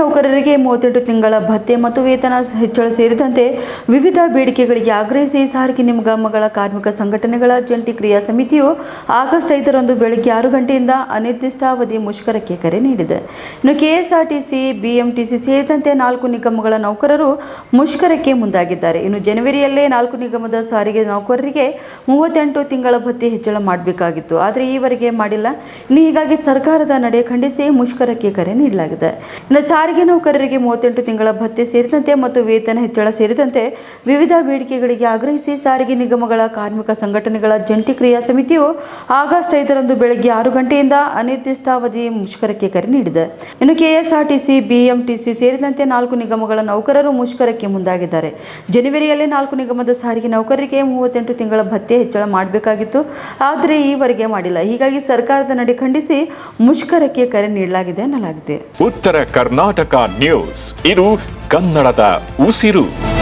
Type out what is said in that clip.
ನೌಕರರಿಗೆ ಮೂವತ್ತೆಂಟು ತಿಂಗಳ ಭತ್ಯೆ ಮತ್ತು ವೇತನ ಹೆಚ್ಚಳ ಸೇರಿದಂತೆ ವಿವಿಧ ಬೇಡಿಕೆಗಳಿಗೆ ಆಗ್ರಹಿಸಿ ಸಾರಿಗೆ ನಿಗಮಗಳ ಕಾರ್ಮಿಕ ಸಂಘಟನೆಗಳ ಜಂಟಿ ಕ್ರಿಯಾ ಸಮಿತಿಯು ಆಗಸ್ಟ್ ಐದರಂದು ಬೆಳಗ್ಗೆ ಆರು ಗಂಟೆಯಿಂದ ಅನಿರ್ದಿಷ್ಟಾವಧಿ ಮುಷ್ಕರಕ್ಕೆ ಕರೆ ನೀಡಿದೆ. ಇನ್ನು ಕೆಎಸ್ಆರ್ಟಿಸಿ, ಬಿಎಂಟಿಸಿ ಸೇರಿದಂತೆ ನಾಲ್ಕು ನಿಗಮಗಳ ನೌಕರರು ಮುಷ್ಕರಕ್ಕೆ ಮುಂದಾಗಿದ್ದಾರೆ. ಇನ್ನು ಜನವರಿಯಲ್ಲೇ ನಾಲ್ಕು ನಿಗಮದ ಸಾರಿಗೆ ನೌಕರರಿಗೆ ಮೂವತ್ತೆಂಟು ತಿಂಗಳ ಭತ್ಯೆ ಹೆಚ್ಚಳ ಮಾಡಬೇಕಾಗಿತ್ತು. ಆದರೆ ಈವರೆಗೆ ಮಾಡಿಲ್ಲ. ಇನ್ನು ಹೀಗಾಗಿ ಸರ್ಕಾರದ ನಡೆ ಖಂಡಿಸಿ ಮುಷ್ಕರಕ್ಕೆ ಕರೆ ನೀಡಲಾಗಿದೆ. ಇನ್ನು ಸಾರಿಗೆ ನೌಕರರಿಗೆ ಮೂವತ್ತೆಂಟು ತಿಂಗಳ ಭತ್ಯೆ ಸೇರಿದಂತೆ ಮತ್ತು ವೇತನ ಹೆಚ್ಚಳ ಸೇರಿದಂತೆ ವಿವಿಧ ಬೇಡಿಕೆಗಳಿಗೆ ಆಗ್ರಹಿಸಿ ಸಾರಿಗೆ ನಿಗಮಗಳ ಕಾರ್ಮಿಕ ಸಂಘಟನೆಗಳ ಜಂಟಿ ಕ್ರಿಯಾ ಸಮಿತಿಯು ಆಗಸ್ಟ್ ಐದರಂದು ಬೆಳಗ್ಗೆ ಆರು ಗಂಟೆಯಿಂದ ಅನಿರ್ದಿಷ್ಟಾವಧಿ ಮುಷ್ಕರಕ್ಕೆ ಕರೆ ನೀಡಿದೆ. ಇನ್ನು ಕೆಎಸ್ಆರ್ಟಿಸಿ, ಬಿಎಂಟಿಸಿ ಸೇರಿದಂತೆ ನಾಲ್ಕು ನಿಗಮಗಳ ನೌಕರರು ಮುಷ್ಕರಕ್ಕೆ ಮುಂದಾಗಿದ್ದಾರೆ. ಜನವರಿಯಲ್ಲೇ ನಾಲ್ಕು ನಿಗಮದ ಸಾರಿಗೆ ನೌಕರರಿಗೆ ಮೂವತ್ತೆಂಟು ತಿಂಗಳ ಭತ್ಯೆ ಹೆಚ್ಚಳ ಮಾಡಬೇಕಾಗಿತ್ತು. ಆದರೆ ಈವರೆಗೆ ಮಾಡಿಲ್ಲ. ಹೀಗಾಗಿ ಸರ್ಕಾರದ ನಡೆ ಖಂಡಿಸಿ ಮುಷ್ಕರಕ್ಕೆ ಕರೆ ನೀಡಲಾಗಿದೆ ಎನ್ನಲಾಗಿದೆ ಉತ್ತರ ಕರ್ನಾಟಕ ನ್ಯೂಸ್. ಇದು ಕನ್ನಡದ ಉಸಿರು.